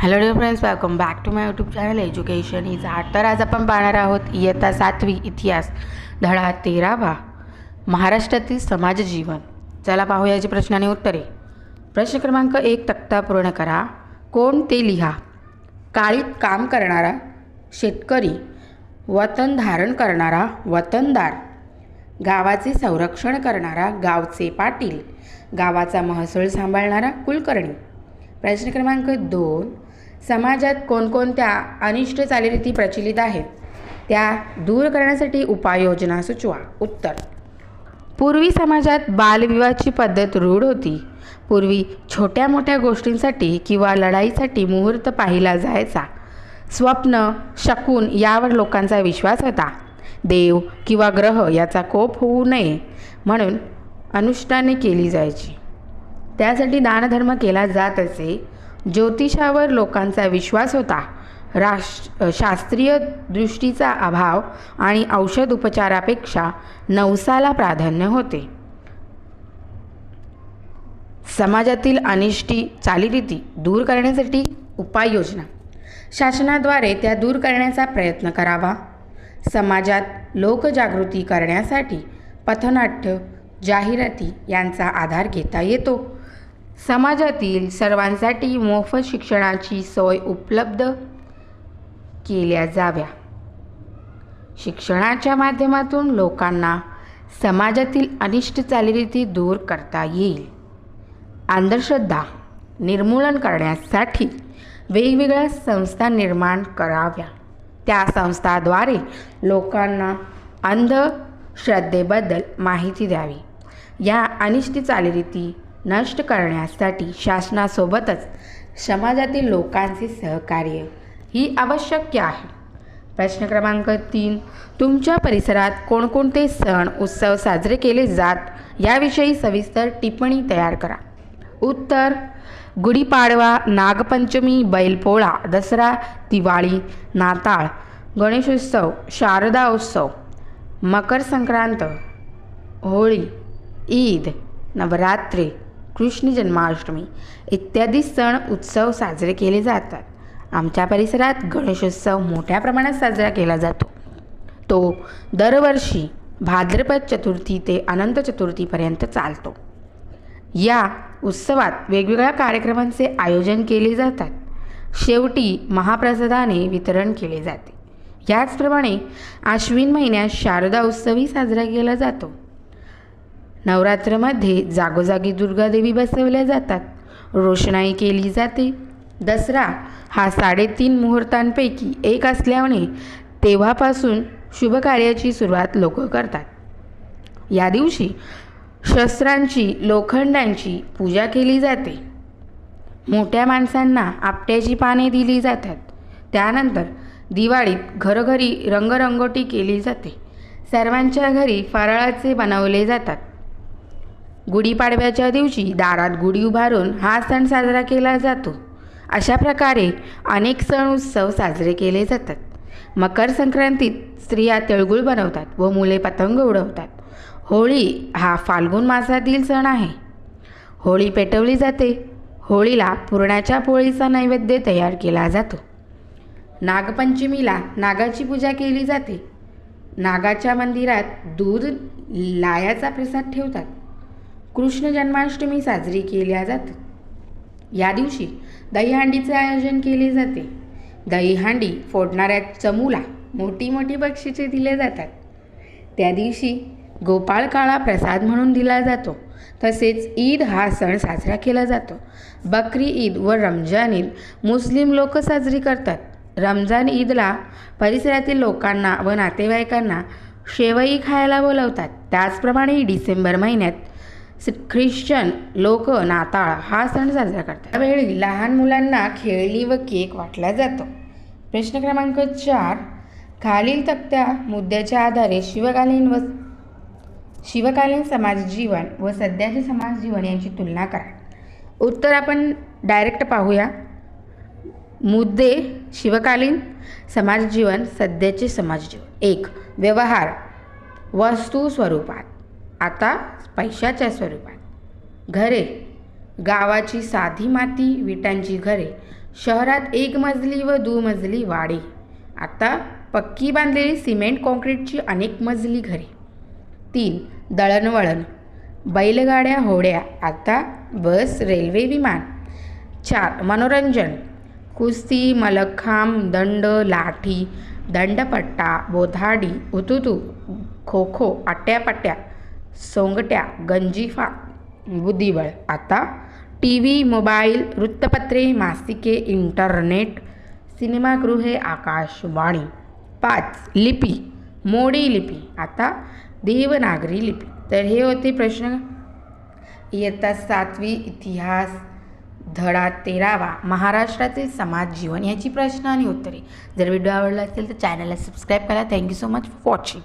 Hello dear friends welcome back to my YouTube channel education is art तर आज आपण पाहणार आहोत इयत्ता सातवी इतिहास धडा तेरावा. महाराष्ट्रातील समाज जीवन. चला पाहूया याची प्रश्न आणि उत्तरे. प्रश्न क्रमांक एक तक्ता पूर्ण करा. कोण ते लिहा? काळीत काम करणारा शेतकरी. वतन धारण करणारा वतनदार. गावाचे संरक्षण करणारा गावचे पाटील. गावाचा महसूल सांभाळणारा कुलकर्णी. प्रश्न क्रमांक दोन समाजात कोणकोणत्या अनिष्ट चालीरीती प्रचलित आहेत त्या दूर करण्यासाठी उपाययोजना सुचवा. उत्तर. पूर्वी समाजात बालविवाहाची पद्धत रूढ होती. पूर्वी छोट्या मोठ्या गोष्टींसाठी किंवा लढाईसाठी मुहूर्त पाहिला जायचा. स्वप्न शकून यावर लोकांचा विश्वास होता. देव किंवा ग्रह याचा कोप होऊ नये म्हणून अनुष्ठाने केली जायची. त्यासाठी दानधर्म केला जात असे ज्योतिषावर लोकांचा विश्वास होता. राष्ट्र शास्त्रीय दृष्टीचा अभाव आणि औषध उपचारापेक्षा नवसाला प्राधान्य होते. समाजातील अनिष्टी चालीरीती दूर करण्यासाठी उपाययोजना. शासनाद्वारे त्या दूर करण्याचा प्रयत्न करावा. समाजात लोकजागृती करण्यासाठी पथनाट्य जाहिराती यांचा आधार घेता येतो. समाजातील सर्वांसाठी मोफत शिक्षणाची सोय उपलब्ध केल्या जाव्या. शिक्षणाच्या माध्यमातून लोकांना समाजातील अनिष्ट चालीरीती दूर करता येईल. अंधश्रद्धा निर्मूलन करण्यासाठी वेगवेगळ्या संस्था निर्माण कराव्या. त्या संस्थाद्वारे लोकांना अंधश्रद्धेबद्दल माहिती द्यावी. या अनिष्ट चालीरीती नष्ट करण्यासाठी शासनासोबतच समाजातील लोकांचे सहकार्य ही आवश्यक आहे. प्रश्न क्रमांक तीन तुमच्या परिसरात कोणकोणते सण उत्सव साजरे केले जात याविषयी सविस्तर टिप्पणी तयार करा. उत्तर गुढीपाडवा नागपंचमी बैलपोळा दसरा दिवाळी नाताळ गणेशोत्सव शारदा उत्सव मकर संक्रांत होळी ईद नवरात्री कृष्ण जन्माष्टमी. इत्यादी सण उत्सव साजरे केले जातात. आमच्या परिसरात गणेशोत्सव मोठ्या प्रमाणात साजरा केला जातो. तो दरवर्षी भाद्रपद चतुर्थी ते अनंत चतुर्थीपर्यंत चालतो. या उत्सवात वेगवेगळ्या कार्यक्रमांचे आयोजन केले जातात. शेवटी महाप्रसादाने वितरण केले जाते. याचप्रमाणे आश्विन महिन्यात शारदा उत्सवही साजरा केला जातो. नवरात्रमध्ये जागोजागी दुर्गादेवी बसवल्या जातात. रोषणाई केली जाते. दसरा हा साडेतीन मुहूर्तांपैकी एक असल्याने तेव्हापासून शुभकार्याची सुरुवात लोक करतात. या दिवशी शस्त्रांची लोखंडांची पूजा केली जाते. मोठ्या माणसांना आपट्याची पाने दिली जातात. त्यानंतर दिवाळीत घरोघरी रंगरंगोटी केली जाते. सर्वांच्या घरी फराळाचे बनवले जातात. गुढीपाडव्याच्या दिवशी दारात गुढी उभारून हा सण साजरा केला जातो. अशा प्रकारे अनेक सण उत्सव साजरे केले जातात. मकर संक्रांतीत स्त्रिया तिळगुळ बनवतात व मुले पतंग उडवतात. होळी हा फाल्गुन मासातील सण आहे. होळी पेटवली जाते. होळीला पुरणाच्या पोळीचा नैवेद्य तयार केला जातो. नागपंचमीला नागाची पूजा केली जाते. नागाच्या मंदिरात दूध लायाचा प्रसाद ठेवतात. कृष्ण जन्माष्टमी साजरी केल्या जाते. या दिवशी दहीहंडीचे आयोजन केले जाते. दहीहंडी फोडणाऱ्या चमूला मोठी मोठी बक्षिसे दिले जातात. त्या दिवशी गोपाळ काळा प्रसाद म्हणून दिला जातो. तसेच ईद हा सण साजरा केला जातो. बकरी ईद व रमजान ईद मुस्लिम लोक साजरी करतात. रमजान ईदला परिसरातील लोकांना व नातेवाईकांना शेवई खायला बोलवतात. त्याचप्रमाणे डिसेंबर महिन्यात ख्रिश्चन लोक नाताळ हा सण साजरा करतात. त्यावेळी लहान मुलांना खेळणी व केक वाटला जातो. प्रश्न क्रमांक चार खालील तक्त्या मुद्द्याच्या आधारे शिवकालीन व शिवकालीन समाज जीवन व सध्याचे समाज जीवन यांची तुलना करा. उत्तर आपण डायरेक्ट पाहूया. मुद्दे शिवकालीन समाज जीवन सध्याचे समाज जीवन. एक व्यवहार वस्तू स्वरूपात. आता पैशाच्या स्वरूपात. घरे. गावाची साधी माती विटांची घरे. शहरात एक मजली व दुमजली वाडे. आता पक्की बांधलेली सिमेंट कॉन्क्रीटची अनेक मजली घरे. तीन दळणवळण. बैलगाड्या होड्या. आता बस रेल्वे विमान. चार मनोरंजन. कुस्ती मलखांब दंड लाठी दंडपट्टा बोधाडी उतुतू खो खो आट्यापाट्या. सोंगट्या गंजिफा बुद्धिबळ. आता टी व्ही मोबाईल वृत्तपत्रे मासिके इंटरनेट सिनेमागृहे आकाशवाणी पाच लिपी मोडी लिपी. आता देवनागरी लिपी. तर हे होते प्रश्न. इयत्ता सातवी इतिहास धडा तेरावा. महाराष्ट्राचे समाज जीवन याची प्रश्न आणि उत्तरे. जर व्हिडिओ आवडला असेल तर चॅनलला सबस्क्राईब करा. Thank you so much for watching